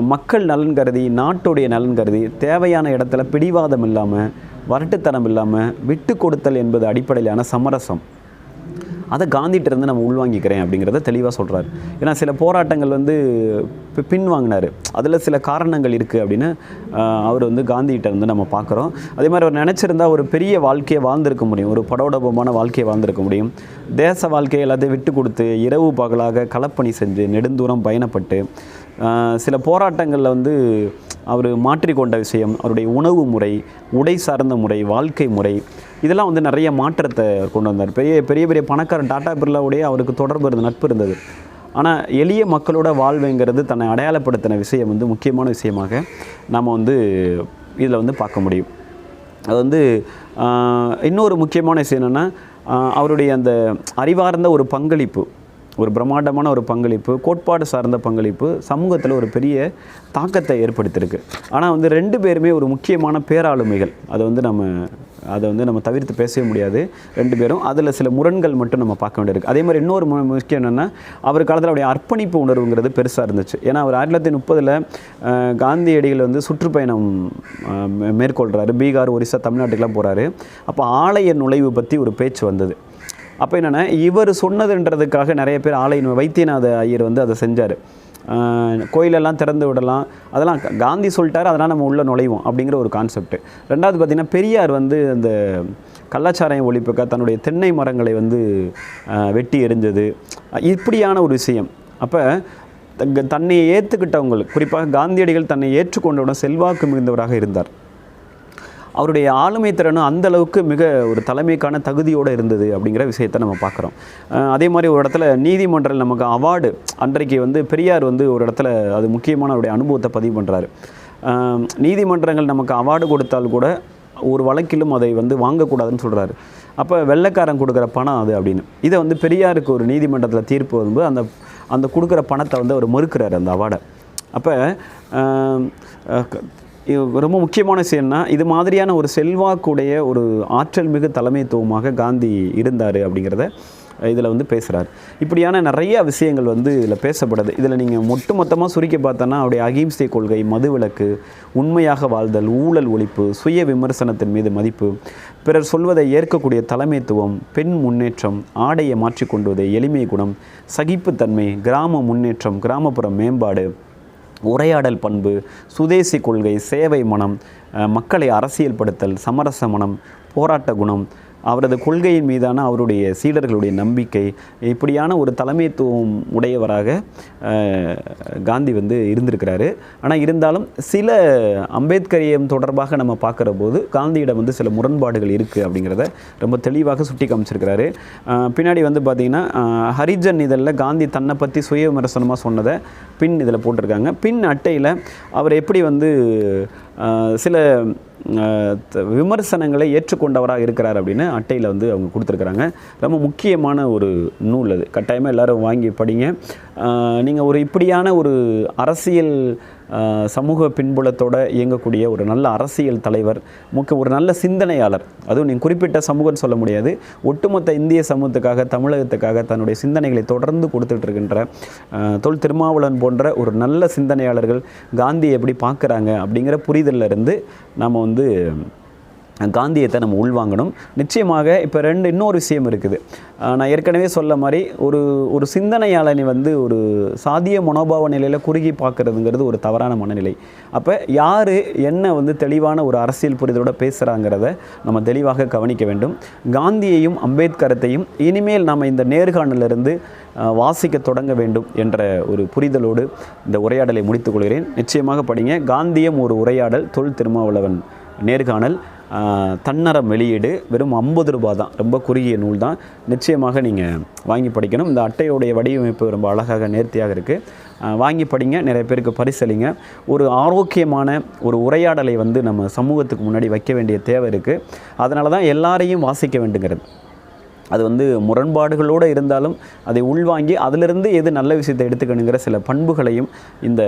மக்கள் நலன் கருதி நாட்டுடைய நலன் கருதி தேவையான இடத்துல பிடிவாதம் இல்லாமல் வரட்டுத்தனம் இல்லாமல் விட்டு கொடுத்தல் என்பது அடிப்படையிலான சமரசம். அதை காந்திகிட்ட இருந்து நம்ம உள்வாங்கிக்கிறேன் அப்படிங்கிறத தெளிவாக சொல்கிறார் ஏன்னா சில போராட்டங்கள் வந்து பி- பின்வாங்கினார். அதில் சில காரணங்கள் இருக்குது அப்படின்னு அவர் வந்து காந்திகிட்ட இருந்து நம்ம பார்க்குறோம். அதே மாதிரி அவர் நினச்சிருந்தா ஒரு பெரிய வாழ்க்கையை வாழ்ந்திருக்க முடியும். ஒரு படோடபமான வாழ்க்கையை வாழ்ந்திருக்க முடியும். தேச வாழ்க்கையை எல்லாத்தையும் விட்டு கொடுத்து இரவு பகலாக களப்பணி செஞ்சு நெடுந்தூரம் பயணப்பட்டு சில போராட்டங்களில் வந்து அவர் மாற்றிக்கொண்ட விஷயம் அவருடைய உணவு முறை உடை சார்ந்த முறை வாழ்க்கை முறை இதெல்லாம் வந்து நிறைய மாற்றத்தை கொண்டு வந்தார். பெரிய பெரிய பெரிய பணக்காரன் டாடா பிர்லாவுடைய அவருக்கு தொடர்பு இருந்த நட்பு இருந்தது. ஆனால் எளிய மக்களோட வாழ்வுங்கிறது தன்னை அடையாளப்படுத்தின விஷயம் வந்து முக்கியமான விஷயமாக நாம் வந்து இதில் வந்து பார்க்க முடியும். அது வந்து இன்னொரு முக்கியமான விஷயம் என்னென்னா அவருடைய அந்த அறிவார்ந்த ஒரு பங்களிப்பு ஒரு பிரம்மாண்டமான ஒரு பங்களிப்பு கோட்பாடு சார்ந்த பங்களிப்பு சமூகத்தில் ஒரு பெரிய தாக்கத்தை ஏற்படுத்தியிருக்கு. ஆனால் வந்து ரெண்டு பேருமே ஒரு முக்கியமான பேராளுமைகள். அதை வந்து நம்ம அதை வந்து நம்ம தவிர்த்து பேசவே முடியாது ரெண்டு பேரும். அதில் சில முரண்கள் மட்டும் நம்ம பார்க்க வேண்டியிருக்கு. அதே மாதிரி இன்னொரு மு- முக்கியம் என்னென்னா அவர் காலத்தில் அவருடைய அர்ப்பணிப்பு உணர்வுங்கிறது பெருசாக இருந்துச்சு. ஏன்னா அவர் ஆயிரத்தி தொள்ளாயிரத்தி முப்பதில் காந்தியடிகள் வந்து சுற்றுப்பயணம் மே- மேற்கொள்கிறாரு பீகார் ஒரிசா தமிழ்நாட்டுக்கெலாம் போகிறாரு அப்போ ஆலய நுழைவு பற்றி ஒரு பேச்சு வந்தது. அப்போ என்னென்னா இவர் சொன்னதுன்றதுக்காக நிறைய பேர் ஆலய வைத்தியநாத ஐயர் வந்து அதை செஞ்சார். கோயிலெல்லாம் திறந்து விடலாம். அதெல்லாம் காந்தி சொல்லிட்டார் அதெல்லாம் நம்ம உள்ளே நுழைவோம் அப்படிங்கிற ஒரு கான்செப்ட் ரெண்டாவது பார்த்திங்கன்னா பெரியார் வந்து அந்த கள்ளச்சாராயம் ஒழிப்புக்காக தன்னுடைய தென்னை மரங்களை வந்து வெட்டி எரிஞ்சது இப்படியான ஒரு விஷயம். அப்போ தன்னை ஏற்றுக்கிட்டவங்களுக்கு குறிப்பாக காந்தியடிகள் தன்னை ஏற்றுக்கொண்டவுடன் செல்வாக்கு மிகுந்தவராக இருந்தார். அவருடைய ஆளுமை திறனும் அந்த அளவுக்கு மிக ஒரு தலைமைக்கான தகுதியோடு இருந்தது அப்படிங்கிற விஷயத்தை நம்ம பார்க்குறோம். அதே மாதிரி ஒரு இடத்துல நீதிமன்றம் நமக்கு அவார்டு அன்றைக்கு வந்து பெரியார் வந்து ஒரு இடத்துல அது முக்கியமான அவருடைய அனுபவத்தை பதிவு பண்ணுறாரு நீதிமன்றங்கள் நமக்கு அவார்டு கொடுத்தால் கூட ஒரு வழக்கிலும் அதை வந்து வாங்கக்கூடாதுன்னு சொல்கிறாரு அப்போ வெள்ளைக்காரன் கொடுக்குற பணம் அது அப்படின்னு. இதை வந்து பெரியாருக்கு ஒரு நீதிமன்றத்தில் தீர்ப்பு வரும்போது அந்த அந்த கொடுக்குற பணத்தை வந்து அவர் மறுக்கிறார் அந்த அவார்டை. அப்போ ரொம்ப முக்கியமான விஷயம்னா இது மாதிரியான ஒரு செல்வாக்குடைய ஒரு ஆற்றல் மிகு தலைமைத்துவமாக காந்தி இருந்தார் அப்படிங்கிறத இதில் வந்து பேசுகிறார் இப்படியான நிறைய விஷயங்கள் வந்து இதில் பேசப்படுது. இதில் நீங்கள் ஒட்டு மொத்தமாக சுருக்கி பார்த்தோன்னா அவருடைய அகிம்சை கொள்கை மதுவிலக்கு உண்மையாக வாழ்தல் ஊழல் ஒழிப்பு சுய விமர்சனத்தின் மீது மதிப்பு பிறர் சொல்வதை ஏற்கக்கூடிய தலைமைத்துவம் பெண் முன்னேற்றம் ஆடையை மாற்றிக்கொண்டுவது எளிமை குணம் சகிப்புத்தன்மை கிராம முன்னேற்றம் கிராமப்புற மேம்பாடு உரையாடல் பண்பு சுதேசி கொள்கை சேவை மனம் மக்களை அரசியல்படுத்தல் சமரச மனம் போராட்ட குணம் அவரது கொள்கையின் மீதான அவருடைய சீடர்களுடைய நம்பிக்கை இப்படியான ஒரு தலைமைத்துவம் உடையவராக காந்தி வந்து இருந்திருக்கிறாரு. ஆனால் இருந்தாலும் சில அம்பேத்கரியம் தொடர்பாக நம்ம பார்க்குற போது காந்தியிடம் வந்து சில முரண்பாடுகள் இருக்குது அப்படிங்கிறத ரொம்ப தெளிவாக சுட்டி காமிச்சிருக்கிறாரு. பின்னாடி வந்து பார்த்திங்கன்னா ஹரிஜன் இதழில் காந்தி தன்னை பற்றி சுய விமர்சனமாக சொன்னதை பின் இதில் போட்டிருக்காங்க. பின் அட்டையில் அவர் எப்படி வந்து சில விமர்சனங்களை ஏற்றுக்கொண்டவராக இருக்கிறார் அப்படின்னு அட்டையில் வந்து அவங்க கொடுத்துருக்குறாங்க. ரொம்ப முக்கியமான ஒரு நூல் அது. கட்டாயமாக எல்லோரும் வாங்கி படிங்க. நீங்கள் ஒரு இப்படியான ஒரு அரசியல் சமூக பின்புலத்தோடு இயங்கக்கூடிய ஒரு நல்ல அரசியல் தலைவர் முக்கிய ஒரு நல்ல சிந்தனையாளர். அதுவும் நீங்கள் குறிப்பிட்ட சமூகம்னு சொல்ல முடியாது. ஒட்டுமொத்த இந்திய சமூகத்துக்காக தமிழகத்துக்காக தன்னுடைய சிந்தனைகளை தொடர்ந்து கொடுத்துட்டு இருக்கின்ற தொல் திருமாவளவன் போன்ற ஒரு நல்ல சிந்தனையாளர்கள் காந்தியை எப்படி பார்க்குறாங்க அப்படிங்கிற புரிதல்ல இருந்து நாம் வந்து காந்தியத்தை நம்ம உள்வாங்கணும். நிச்சயமாக இப்போ ரெண்டு இன்னொரு விஷயம் இருக்குது. நான் ஏற்கனவே சொல்ல மாதிரி ஒரு ஒரு சிந்தனையாளனை வந்து ஒரு சாதிய மனோபாவ நிலையில் குறுகி பார்க்குறதுங்கிறது ஒரு தவறான மனநிலை. அப்போ யார் என்ன வந்து தெளிவான ஒரு அரசியல் புரிதலோடு பேசுகிறாங்கிறத நம்ம தெளிவாக கவனிக்க வேண்டும். காந்தியையும் அம்பேத்கரத்தையும் இனிமேல் நாம் இந்த நேர்காணலிருந்து வாசிக்க தொடங்க வேண்டும் என்ற ஒரு புரிதலோடு இந்த உரையாடலை முடித்துக் கொள்கிறேன். நிச்சயமாக படிங்க. காந்தியம் ஒரு உரையாடல் தொல் திருமாவளவன் நேர்காணல். தன்னரம் வெளியீடு வெறும் ஐம்பது ரூபாய் தான் ரொம்ப குறுகிய நூல் தான் நிச்சயமாக நீங்கள் வாங்கி படிக்கணும். இந்த அட்டையோடைய வடிவமைப்பு ரொம்ப அழகாக நேர்த்தியாக இருக்குது வாங்கி படிங்க. நிறைய பேருக்கு பரிசளிங்க. ஒரு ஆரோக்கியமான ஒரு உரையாடலை வந்து நம்ம சமூகத்துக்கு முன்னாடி வைக்க வேண்டிய தேவை இருக்குது அதனால தான் எல்லாரையும் வாசிக்க வேண்டுங்கிறது. அது வந்து முரண்பாடுகளோடு இருந்தாலும் அதை உள்வாங்கி அதிலிருந்து எது நல்ல விஷயத்தை எடுத்துக்கணுங்கிற சில பண்புகளையும் இந்த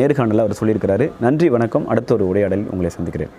நேர்காணலில் அவர் சொல்லியிருக்கிறாரு. நன்றி வணக்கம். அடுத்த ஒரு உரையாடலில் உங்களை சந்திக்கிறேன்.